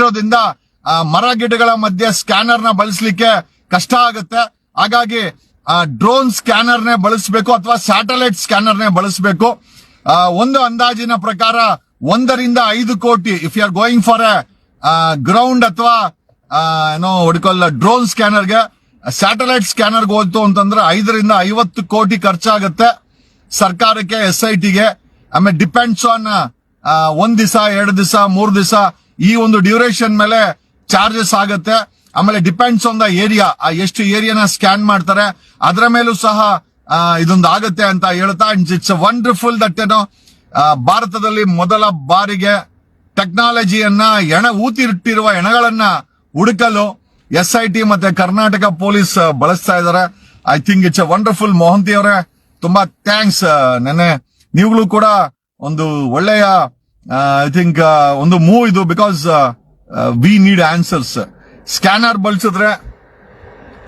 ಎತ್ತಿರೋದ್ರಿಂದ ಮರ ಗಿಡಗಳ ಮಧ್ಯೆ ಸ್ಕ್ಯಾನರ್ನ ಬಳಸಲಿಕ್ಕೆ ಕಷ್ಟ ಆಗುತ್ತೆ. ಹಾಗಾಗಿ ಡ್ರೋನ್ ಸ್ಕ್ಯಾನರ್ ನೇ ಬಳಸಬೇಕು ಅಥವಾ ಸ್ಯಾಟಲೈಟ್ ಸ್ಕ್ಯಾನರ್ ನೇ ಬಳಸಬೇಕು ಒಂದು ಅಂದಾಜಿನ ಪ್ರಕಾರ ಒಂದರಿಂದ ಐದು ಕೋಟಿ if you are going for a ground ಅಥವಾ ಏನೋ ಹೊಡ್ಕೊಲ್ಲ ಡ್ರೋನ್ ಸ್ಕ್ಯಾನರ್ಗೆ, ಸ್ಯಾಟಲೈಟ್ ಸ್ಕ್ಯಾನರ್ಗೆ ಹೋಯ್ತು ಅಂತಂದ್ರೆ ಐದರಿಂದ ಐವತ್ತು ಕೋಟಿ ಖರ್ಚಾಗುತ್ತೆ ಸರ್ಕಾರಕ್ಕೆ ಎಸ್ ಐ ಟಿಗೆ ಆಮೇಲೆ ಡಿಪೆಂಡ್ಸ್ ಆನ್ ಒಂದ್ ದಿವಸ ಎರಡು ದಿವಸ ಮೂರು ದಿವಸ ಈ ಒಂದು ಡ್ಯೂರೇಷನ್ ಮೇಲೆ ಚಾರ್ಜಸ್ ಆಗುತ್ತೆ. ಆಮೇಲೆ ಡಿಪೆಂಡ್ಸ್ ಆನ್ ದ ಏರಿಯಾ ಆ ಎಷ್ಟು ಏರಿಯಾನ ಸ್ಕ್ಯಾನ್ ಮಾಡ್ತಾರೆ. ಅದರ ಮೇಲೂ ಸಹ ಇದೊಂದು ಆಗುತ್ತೆ ಅಂತ ಹೇಳ್ತಾ ಇಟ್ಸ್ ವಂಡರ್ಫುಲ್ ದಟ್ ಏನೋ ಭಾರತದಲ್ಲಿ ಮೊದಲ ಬಾರಿಗೆ ಟೆಕ್ನಾಲಜಿಯನ್ನ ಎಣ ಊತಿಟ್ಟಿರುವ ಎಣಗಳನ್ನ ಹುಡುಕಲು ಎಸ್ ಐ ಟಿ ಮತ್ತೆ ಕರ್ನಾಟಕ ಪೊಲೀಸ್ ಬಳಸ್ತಾ ಇದ್ದಾರೆ. I think it's a wonderful Mohanty ಅವರೇ, ತುಂಬಾ ಥ್ಯಾಂಕ್ಸ್ ನೆನೆ ನೀವುಗಳು ಕೂಡ ಒಂದು ಒಳ್ಳೆಯ ಐ ಥಿಂಕ್ ಒಂದು ಮೂವ್ ಇದು because we need answers scanner ಬಳಸಿದ್ರೆ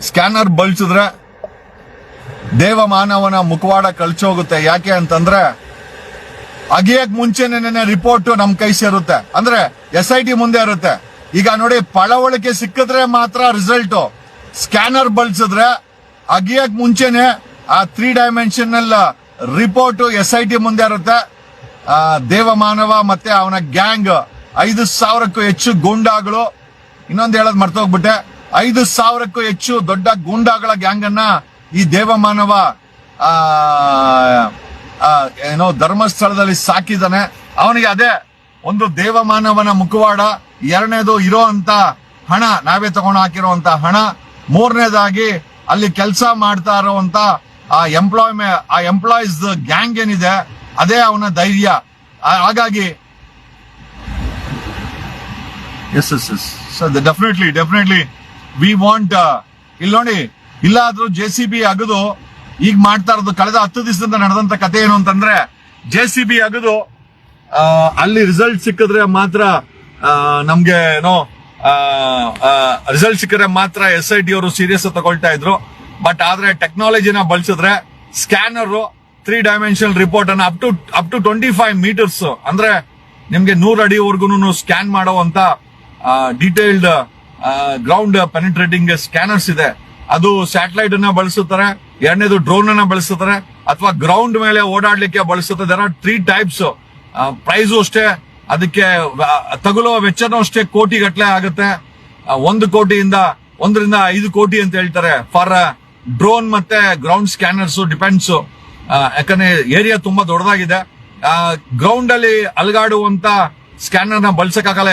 ಸ್ಕ್ಯಾನರ್ ಬಳಸಿದ್ರೆ ದೇವ ಮಾನವನ ಮುಖವಾಡ ಕಳ್ಚೋಗುತ್ತೆ. ಯಾಕೆ ಅಂತಂದ್ರೆ, ಅಗಿಯಕ್ ಮುಂಚೆನೆ ರಿಪೋರ್ಟ್ ನಮ್ ಕೈ ಸೇರುತ್ತೆ. ಅಂದ್ರೆ ಎಸ್ ಐ ಟಿ ಮುಂದೆ ಇರುತ್ತೆ. ಈಗ ನೋಡಿ, ಪಳವಳಿಕೆ ಸಿಕ್ಕಿದ್ರೆ ಮಾತ್ರ ರಿಸಲ್ಟ್ ಸ್ಕ್ಯಾನರ್ ಬಳಸಿದ್ರೆ, ಅಗಿಯಕ್ ಮುಂಚೆನೆ ಆ three dimensional report S I T ಮುಂದೆ ಇರುತ್ತೆ. ದೇವಮಾನವ ಮತ್ತೆ ಅವನ ಗ್ಯಾಂಗ್ ಐದು ಸಾವಿರಕ್ಕೂ ಹೆಚ್ಚು ಗೂಂಡಾಗಳು. ಇನ್ನೊಂದು ಹೇಳೋದ್ ಮರ್ತೋಗ್ಬಿಟ್ಟೆ ಐದು ಸಾವಿರಕ್ಕೂ ಹೆಚ್ಚು ದೊಡ್ಡ ಗೂಂಡಾಗಳ ಗ್ಯಾಂಗ್ ಅನ್ನ ಈ ದೇವಮಾನವ ಏನೋ ಧರ್ಮಸ್ಥಳದಲ್ಲಿ ಸಾಕಿದಾನೆ. ಅವನಿಗೆ ಅದೇ ಒಂದು ದೇವಮಾನವನ ಮುಖವಾಡ, ಎರಡನೇದು ಇರೋ ಅಂತ ಹಣ, ನಾವೇ ತಗೊಂಡು ಹಾಕಿರುವಂತ ಹಣ, ಮೂರನೇದಾಗಿ ಅಲ್ಲಿ ಕೆಲಸ ಮಾಡ್ತಾ ಇರುವಂತ ಆ ಎಂಪ್ಲಾಯ್ ಆ ಎಂಪ್ಲಾಯೀಸ್ ಗ್ಯಾಂಗ್ ಏನಿದೆ ಅದೇ ಅವನ ಧೈರ್ಯ. ಹಾಗಾಗಿ yes yes yes sir definitely definitely we want ಇಲ್ಲಿ ನೋಡಿ, ಇಲ್ಲಾದ್ರೂ ಜೆ ಸಿ ಬಿ ಅಗದು, ಈಗ ಮಾಡ್ತಾ ಇರೋದು ಕಳೆದ ಹತ್ತು ದಿವಸದಿಂದ ನಡೆದಂತ ಕತೆ ಏನು ಅಂತಂದ್ರೆ ಜೆ ಸಿ ಬಿ ಅಗದು ಅಲ್ಲಿ ರಿಸಲ್ಟ್ ಸಿಕ್ಕಿದ್ರೆ ಮಾತ್ರ ನಮ್ಗೆ ಏನೋ ರಿಸಲ್ಟ್ ಸಿಕ್ಕಿದ್ರೆ ಮಾತ್ರ ಎಸ್ ಐ ಟಿ ಅವರು ಸೀರಿಯಸ್ ತಗೊಳ್ತಾ ಇದ್ರು. ಬಟ್ ಆದ್ರೆ ಟೆಕ್ನಾಲಜಿನ ಬಳಸಿದ್ರೆ ಸ್ಕ್ಯಾನರ್ ತ್ರೀ ಡೈಮೆನ್ಷನಲ್ ರಿಪೋರ್ಟ್ ಅನ್ನು up to up to twenty five meters ಅಂದ್ರೆ ನಿಮ್ಗೆ ನೂರ್ ಅಡಿವರೆಗೂ ಸ್ಕ್ಯಾನ್ ಮಾಡುವಂತ ಡೀಟೇಲ್ಡ್ ಗ್ರೌಂಡ್ ಪೆನಿಟ್ರೇಟಿಂಗ್ ಸ್ಕ್ಯಾನರ್ಸ್ ಇದೆ. ಅದು ಸ್ಯಾಟಲೈಟ್ ಅನ್ನ ಬಳಸುತ್ತಾರೆ, ಎರಡನೇದು ಡ್ರೋನ್ ಅನ್ನ ಬಳಸುತ್ತಾರೆ, ಅಥವಾ ಗ್ರೌಂಡ್ ಮೇಲೆ ಓಡಾಡ್ಲಿಕ್ಕೆ ಬಳಸುತ್ತೆ ದರ್ ತ್ರೀ ಟೈಪ್ಸ್ ಪ್ರೈಸು ಅಷ್ಟೇ, ಅದಕ್ಕೆ ತಗುಲುವ ವೆಚ್ಚನೂ ಅಷ್ಟೇ, ಕೋಟಿ ಗಟ್ಟಲೆ ಆಗುತ್ತೆ. ಒಂದು ಕೋಟಿಯಿಂದ, ಒಂದರಿಂದ ಐದು ಕೋಟಿ ಅಂತ ಹೇಳ್ತಾರೆ. ಫಾರ್ ಡ್ರೋನ್ ಮತ್ತೆ ಗ್ರೌಂಡ್ ಸ್ಕ್ಯಾನರ್ಸ್ ಡಿಪೆಂಡ್ಸ್ ಯಾಕಂದ್ರೆ ಏರಿಯಾ ತುಂಬಾ ದೊಡ್ಡದಾಗಿದೆ. ಗ್ರೌಂಡ್ ಅಲ್ಲಿ ಅಲಗಾಡುವಂತ ಸ್ಕ್ಯಾನರ್ನ ಬಳಸಕ್ಕಾಗಲ್ಲ.